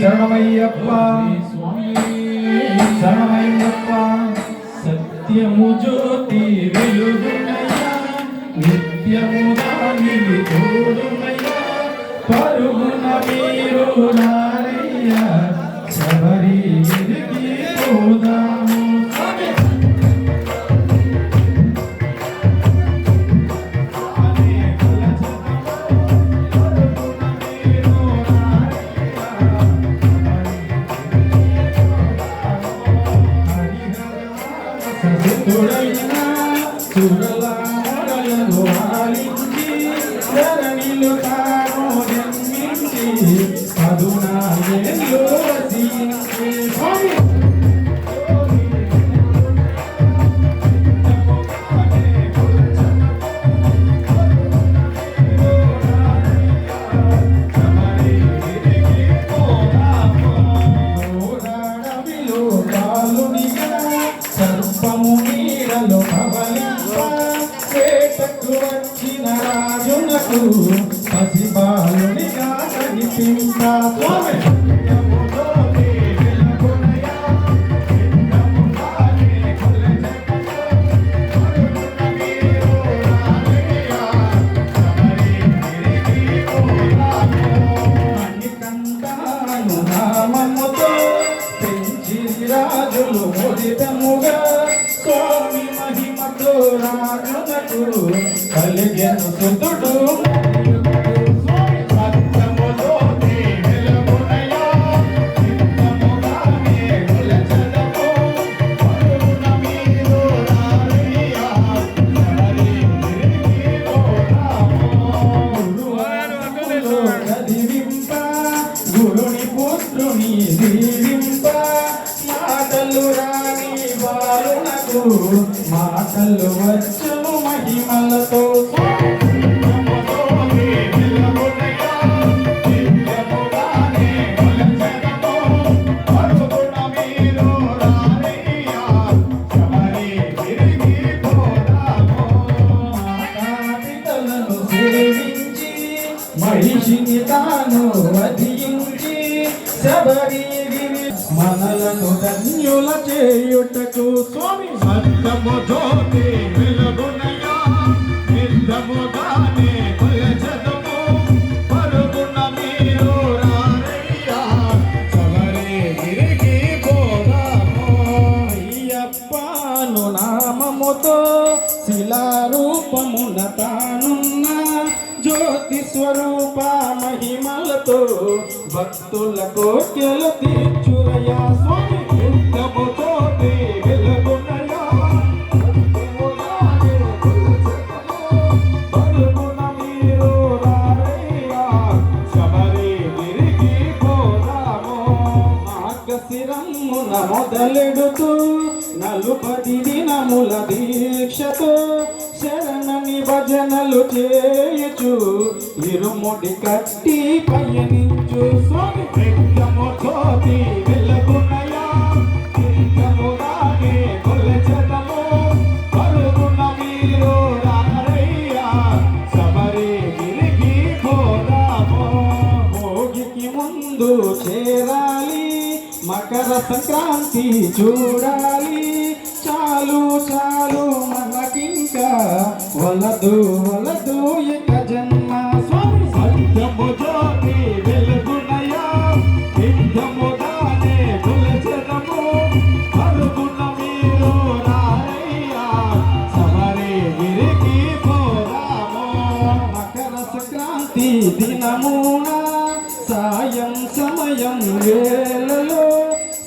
శరణమయ్యప్ప. శరణమయ్యప్ప. సత్యము జ్యోతి వెలుగునయ్యా. నిత్యము దానిని తోడునయ్యా పరుగున మీరు సతుడైనా సురలామరలను ఆలించి ధరణిలో తాను జన్మించి పదునాలుగేళ్ళు నీడలో భవనకు వచ్చిన రాజునకు పసిబాలునిగా కనిపించ. పుత్రుని దీవింప మాటలు వచ్చు మహిమలతో మహిషిని తాను వధించి శబరిగిరి మనలను ధన్యుల చేయుటకు స్వామి సత్యము జ్యోతి వెలుగునయా తానున్న జ్యోతి స్వరూప మహిమలతో భక్తుల కోర్కెలు తీర్చురయా స్వామి మొదలెడుతూ నలుపది దినముల దీక్షతో శరణని భజనలు చేయుచు ఇరుముడి కట్టి పయనించు. స్వామి నిత్యము జ్యోతి భోగికి ముందు చేరాలి. మకర సంక్రాంతి చూడాలి. చాలు చాలు మనకింకా వలదు వలదు ఇక జన్మ స్వామి. సత్యము జ్యోతి వెలుగునయా? నిత్యముగానే కొలచదము పరుగున మీరు రారయ్యా? శబరి గిరికి పోదాము. మకర సంక్రాంతి దినమున సాయం సమయం వేళలో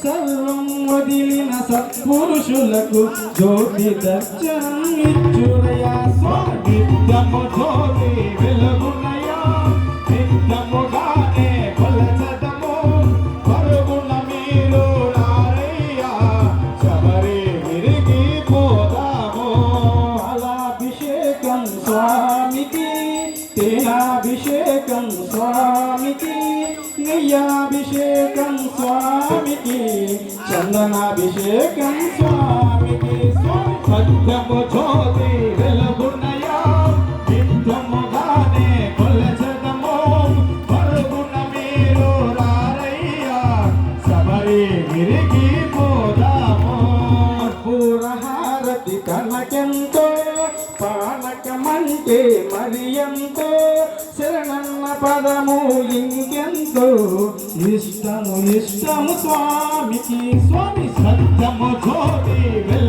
సర్వం వదిలిన సత్పురుషులకు జ్యోతి దర్శనం ఇచ్చురయా స్వామి జ్యోతి స్వామికి చందనాభిషేకం స్వామికి స్వామి జ్యోతి ఇంకెంతో ఇష్టము ఇష్టము స్వామికి స్వామి సత్యము జ్యోతి వెళ్ళ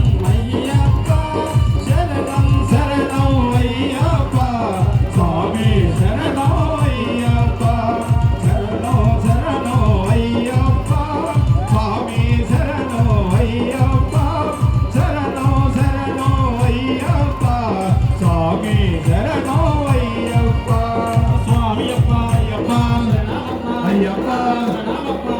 não, não, não.